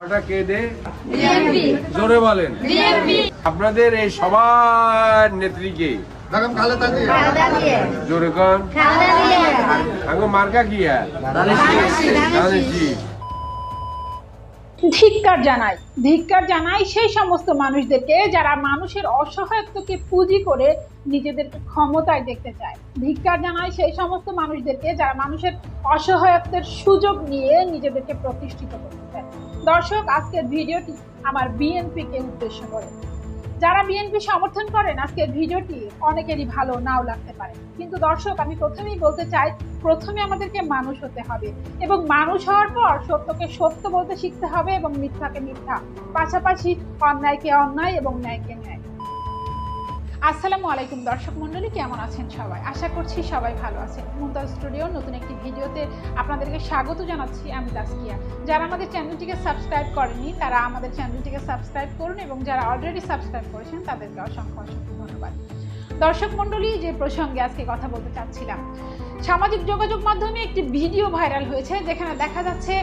ওটা কে দে? জোরে বলেন। আপনাদের এই সবার নেত্রীকে। জোরে কন। মার্কা কি হ্যাঁ ধিক্কার জানাই ধিক্কার জানাই সেই সমস্ত মানুষদেরকে যারা মানুষের অসহায়ত্বকে পুঁজি করে নিজেদেরকে ক্ষমতায় দেখতে চায়। ধিক্কার জানাই সেই সমস্ত মানুষদেরকে যারা মানুষের অসহায়ত্বের সুযোগ নিয়ে নিজেদেরকে প্রতিষ্ঠিত করতে চায়। দর্শক, আজকের ভিডিওটি আমার বিএনপিকে উদ্দেশ্য করে। যারা বিএনপি সমর্থন করেন আজকের ভিডিওটি, অনেকেরই ভালো নাও লাগতে পারে। কিন্তু দর্শক, আমি প্রথমেই বলতে চাই, প্রথমে আমাদেরকে মানুষ হতে হবে এবং মানুষ হওয়ার পর সত্যকে সত্য বলতে শিখতে হবে এবং মিথ্যাকে মিথ্যা, পাশাপাশি অন্যায়কে অন্যায় এবং ন্যায়কে ন্যায়। আসসালামু আলাইকুম দর্শক মণ্ডলী, কেমন আছেন সবাই? আশা করছি সবাই ভালো আছেন। মুমতাজ স্টুডিও, নতুন একটি ভিডিওতে আপনাদেরকে স্বাগত জানাচ্ছি আমি তাসকিয়া যারা আমাদের চ্যানেলটিকে সাবস্ক্রাইব করেনি তারা আমাদের চ্যানেলটিকে সাবস্ক্রাইব করুন এবং যারা অলরেডি সাবস্ক্রাইব করেছেন, তাদেরকে অসংখ্য অসংখ্য ধন্যবাদ। দর্শক মণ্ডলী, যে প্রসঙ্গে আজকে কথা বলতে চাচ্ছিলাম সামাজিক যোগাযোগ মাধ্যমে একটি ভিডিও ভাইরাল হয়েছে, যেখানে দেখা যাচ্ছে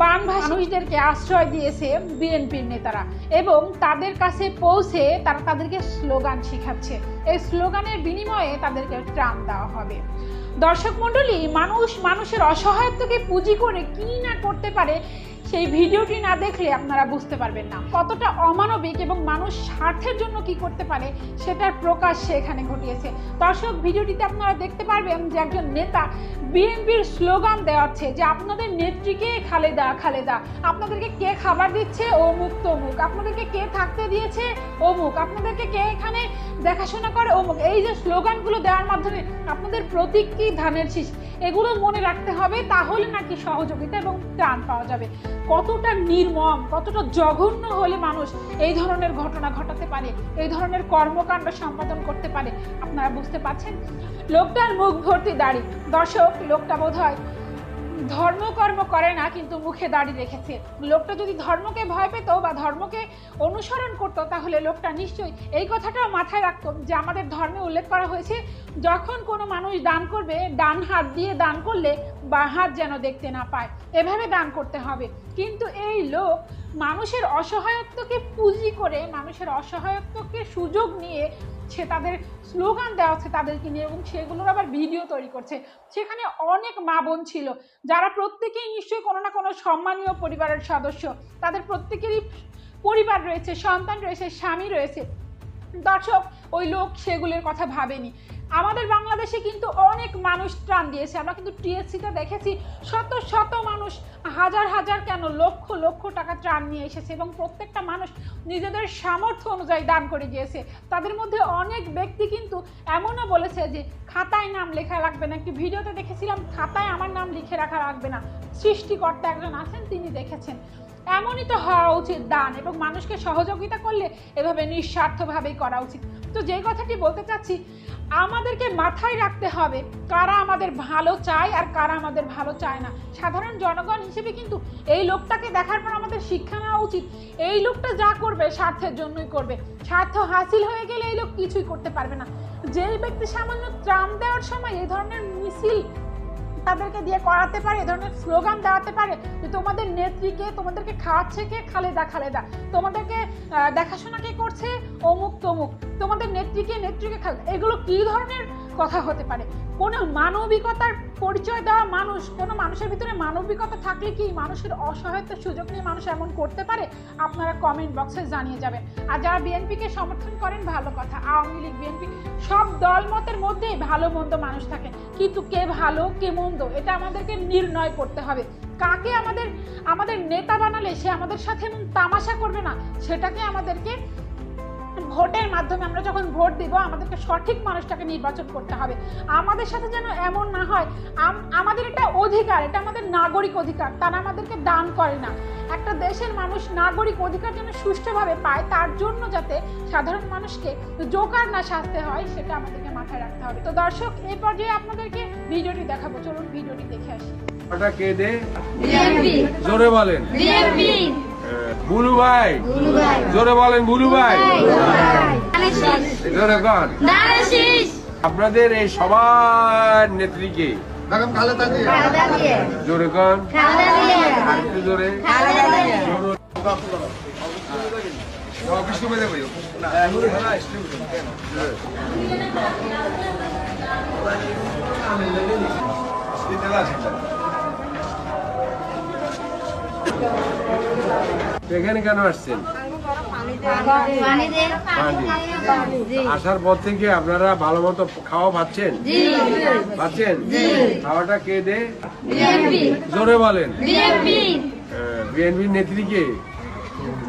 বান মানুষদেরকে আশ্রয় দিয়েছে বিএনপির নেতারা এবং তাদের কাছে পৌঁছে তারা তাদেরকে স্লোগান শিখাচ্ছে। এই স্লোগানের বিনিময়ে তাদেরকে ত্রাণ দেওয়া হবে। দর্শক মণ্ডলী, মানুষ মানুষের অসহায়ত্বকে পুঁজি করে কি না করতে পারে সেই ভিডিওটি না দেখলে আপনারা বুঝতে পারবেন না। কতটা অমানবিক এবং মানুষ স্বার্থের জন্য কি করতে পারে সেটার প্রকাশ সে এখানে ঘটিয়েছে। দর্শক, ভিডিওটিতে আপনারা দেখতে পারবেন যে একজন নেতা বিএনপির স্লোগান দেওয়াচ্ছে যে আপনাদের নেত্রীকে খালেদা খালেদা, আপনাদেরকে কে খাবার দিচ্ছে? অমুক, তমুক। আপনাদেরকে কে থাকতে দিয়েছে? অমুক। আপনাদেরকে কে এখানে দেখাশোনা করে? অমুক। এই যে স্লোগানগুলো দেওয়ার মাধ্যমে আপনাদের প্রতীক কি? ধানের শীষ। এগুলো মনে রাখতে হবে, তাহলে নাকি সহযোগিতা এবং ত্রাণ পাওয়া যাবে। কতটা নির্মম, কতটা জঘন্য হলে মানুষ এই ধরনের ঘটনা ঘটাতে পারে, এই ধরনের কর্মকাণ্ড সম্পাদন করতে পারে? আপনারা বুঝতে পারছেন? লোকটার মুখ ভর্তি দাড়ি। দর্শক, লোকটা বোধ হয় ধর্মকর্ম করে না, কিন্তু মুখে দাড়ি রেখেছে। লোকটা যদি ধর্মকে ভয় পেত বা ধর্মকে অনুসরণ করত, তাহলে লোকটা নিশ্চয়ই এই কথাটাও মাথায় রাখত যে আমাদের ধর্মে উল্লেখ করা হয়েছে, যখন কোনো মানুষ দান করবে, ডান হাত দিয়ে দান করলে বা হাত যেন দেখতে না পায়। এভাবে দান করতে হবে। কিন্তু এই লোক মানুষের অসহায়ত্বকে পুঁজি করে, মানুষের অসহায়ত্বকে সুযোগ নিয়ে সে তাদের স্লোগান দেওয়া হচ্ছে তাদেরকে নিয়ে এবং সেগুলোর আবার ভিডিও তৈরি করছে। সেখানে অনেক মা বোন ছিল, যারা প্রত্যেকেই নিশ্চয়ই কোনো না কোনো সম্মানীয় পরিবারের সদস্য। তাদের প্রত্যেকেরই পরিবার রয়েছে, সন্তান রয়েছে, স্বামী রয়েছে। দর্শক, ওই লোক সেগুলোর কথা ভাবেনি। আমাদের বাংলাদেশে কিন্তু অনেক মানুষ ত্রাণ দিয়েছে। আমরা কিন্তু টিএসসিতে দেখেছি শত শত মানুষ হাজার হাজার কেন লক্ষ লক্ষ টাকা ত্রাণ নিয়ে এসেছে এবং প্রত্যেকটা মানুষ নিজেদের সামর্থ্য অনুযায়ী দান করে গিয়েছে। তাদের মধ্যে অনেক ব্যক্তি কিন্তু এমনও বলেছে যে, খাতায় নাম লেখা লাগবে না। একটি ভিডিওতে দেখেছিলাম, খাতায় আমার নাম লিখে রাখা লাগবে না। সৃষ্টিকর্তা একজন আছেন, তিনি দেখেছেন। এমনই তো হওয়া উচিত, দান এবং মানুষকে সহযোগিতা করলে এভাবে নিঃস্বার্থভাবেই করা উচিত। তো যে কথাটি বলতে চাচ্ছি, আমাদেরকে মাথায় রাখতে হবে কারা আমাদের ভালো চায় আর কারা আমাদের ভালো চায় না। সাধারণ জনগণ হিসেবে কিন্তু এই লোকটাকে দেখার পর আমাদের শিক্ষা নেওয়া উচিত। এই লোকটা যা করবে স্বার্থের জন্যই করবে। স্বার্থ হাসিল হয়ে গেলে এই লোক কিছুই করতে পারবে না। যেই ব্যক্তি সামান্য ত্রাণ দেওয়ার সময় এই ধরনের মিছিল তাদেরকে দিয়ে করাতে পারে, এ ধরনের স্লোগান দেওয়াতে পারে যে তোমাদের নেত্রীকে তোমাদেরকে খাওয়াচ্ছে কে? খালেদা খালেদা। তোমাদেরকে দেখাশোনা কে করছে? অমুক, তমুক। তোমাদের নেত্রীকে নেত্রীকে খালেদা। এগুলো কি ধরনের কথা হতে পারে। কোনো মানবিকতার পরিচয় দেওয়া মানুষ, কোনো মানুষের ভিতরে মানবিকতা থাকলে কি মানুষের অসহায়তার সুযোগ নিয়ে মানুষ এমন করতে পারে? আপনারা কমেন্ট বক্সে জানিয়ে যাবেন। আর যারা বিএনপিকে সমর্থন করেন, ভালো কথা। আওয়ামী লীগ, বিএনপি, সব দলমতের মধ্যেই ভালো, মন্দ মানুষ থাকে। কিন্তু কে ভালো, কে মন্দ, এটা আমাদেরকে নির্ণয় করতে হবে। কাকে আমাদের আমাদের নেতা বানালে সে আমাদের সাথে তামাশা করবে না, সেটাকে আমাদেরকে ভোটের মাধ্যমে আমরা যখন ভোট দিব আমাদেরকে সঠিক মানুষটাকে নির্বাচন করতে হবে। আমাদের সাথে যেন এমন না হয় আমাদের এটা অধিকার এটা আমাদের নাগরিক অধিকার তারা আমাদেরকে দান করে না। একটা দেশের মানুষ নাগরিক অধিকার যেন সুষ্ঠুভাবে পায় তার জন্য যাতে সাধারণ মানুষকে জোকার না সাজতে হয় সেটা আমাদেরকে মাথায় রাখতে হবে। তো দর্শক এই পর্যায়ে আপনাদেরকে ভিডিওটি দেখাবো। চলুন ভিডিওটি দেখে আসি। ওটা কে দে? জোরে বলেন। বুলু ভাই। জোরে বলেন বুলু ভাই। জোরে কন আপনাদের এই সবার নেত্রীকে জোরে কন। জোরে। রুমে যাব এখানে কেন আসছেন? আসার পর থেকে আপনারা ভালো মতো খাওয়া পাচ্ছেন পাচ্ছেন খাওয়াটা কে দে জোরে বলেন। বিএনপির নেত্রী কে?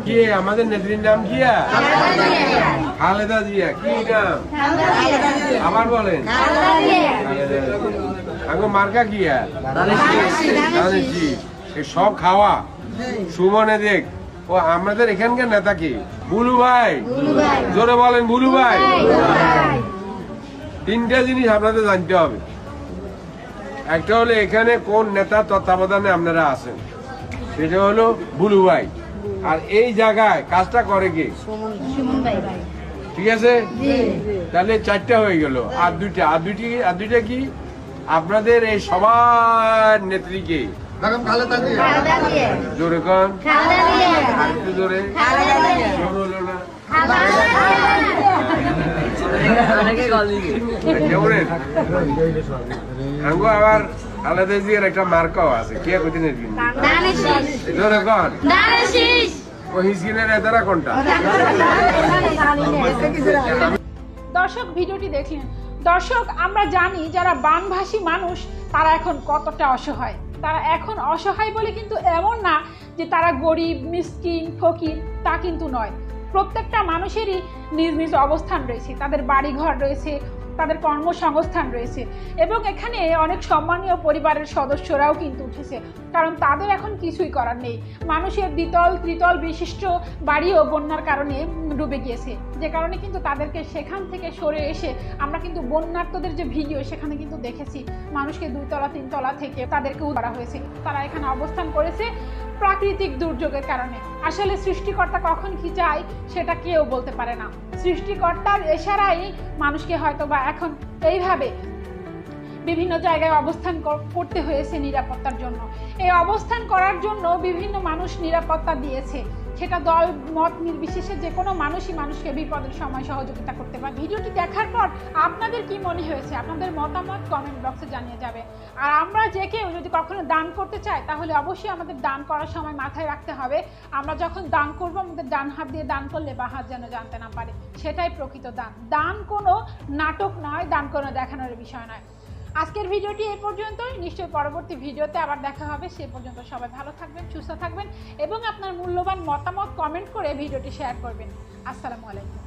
কে? আমাদের নেত্রীর নাম কিয়া খালেদা জিয়া। কি নাম? আবার বলেন। আগে মার্কা কিয়া সব খাওয়া। সুমনে দেখ। ও আমাদের এখানকার নেতা কি? বুলু ভাই। জোরে বলেন বুলু ভাই। তিনটা জিনিস আপনাদের জানতে হবে। একটা হলো এখানে কোন নেতা তত্ত্বাবধানে আপনারা আছেন? সেটা হলো বুলু ভাই। আর এই জায়গায় কাজটা করে কি? ঠিক আছে? তাহলে চারটা হয়ে গেল। আর দুইটা আর দুইটি আর দুইটা কি? আপনাদের এই সবার নেত্রীকে খালেদা জোরে কন খালেদা দিয়ে। আর একটু জোরে আবার আলাদা জিয়ার একটা মার্কাও আছে। কে জোরে কন দর্শক ভিডিওটি দেখলেন। দর্শক আমরা জানি যারা বানভাসী মানুষ তারা এখন কতটা অসহায়। তারা এখন অসহায় বলে কিন্তু এমন না যে তারা গরিব, মিসকিন, ফকির, তা কিন্তু নয়। প্রত্যেকটা মানুষেরই নিজ নিজ অবস্থান রয়েছে। তাদের বাড়িঘর রয়েছে তাদের কর্মসংস্থান রয়েছে। এবং এখানে অনেক সম্মানীয় পরিবারের সদস্যরাও কিন্তু উঠেছে। কারণ তাদের এখন কিছুই করার নেই। মানুষের দ্বিতল, ত্রিতল বিশিষ্ট বাড়িও বন্যার কারণে ডুবে গিয়েছে। যে কারণে কিন্তু তাদেরকে সেখান থেকে সরে এসে আমরা কিন্তু বন্যার্তদের যে ভিডিও, সেখানে কিন্তু দেখেছি। মানুষকে দুইতলা, তিনতলা থেকে তাদেরকে করা হয়েছে। তারা এখানে অবস্থান করেছে। প্রাকৃতিক দুর্যোগের কারণে। আসলে সৃষ্টিকর্তা কখন কি চায়, সেটা কেউ বলতে পারে না। সৃষ্টিকর্তার এশারাই মানুষকে হয়তো বা এখন এইভাবে বিভিন্ন জায়গায় অবস্থান করতে হয়েছে নিরাপত্তার জন্য। এই অবস্থান করার জন্য বিভিন্ন মানুষ নিরাপত্তা দিয়েছে। সেটা দল, মত নির্বিশেষে যে কোনো মানুষই মানুষকে বিপদের সময় সহযোগিতা করতে পারে। ভিডিওটি দেখার পর আপনাদের কি মনে হয়েছে? আপনাদের মতামত কমেন্ট বক্সে জানিয়ে যাবে। আর আমরা যে কেউ যদি কখনো দান করতে চাই তাহলে অবশ্যই আমাদের দান করার সময় মাথায় রাখতে হবে। আমরা যখন দান করব, আমাদের ডান হাত দিয়ে দান করলে বা হাত যেন জানতে না পারে। সেটাই প্রকৃত দান। দান কোনো নাটক নয়, দান কোনো দেখানোর বিষয় নয়। আজকের ভিডিওটি এ পর্যন্তই। নিশ্চয়ই পরবর্তী ভিডিওতে আবার দেখা হবে। সে পর্যন্ত সবাই ভালো থাকবেন, সুস্থ থাকবেন এবং আপনার মূল্যবান মতামত কমেন্ট করে ভিডিওটি শেয়ার করবেন। আসসালামু আলাইকুম।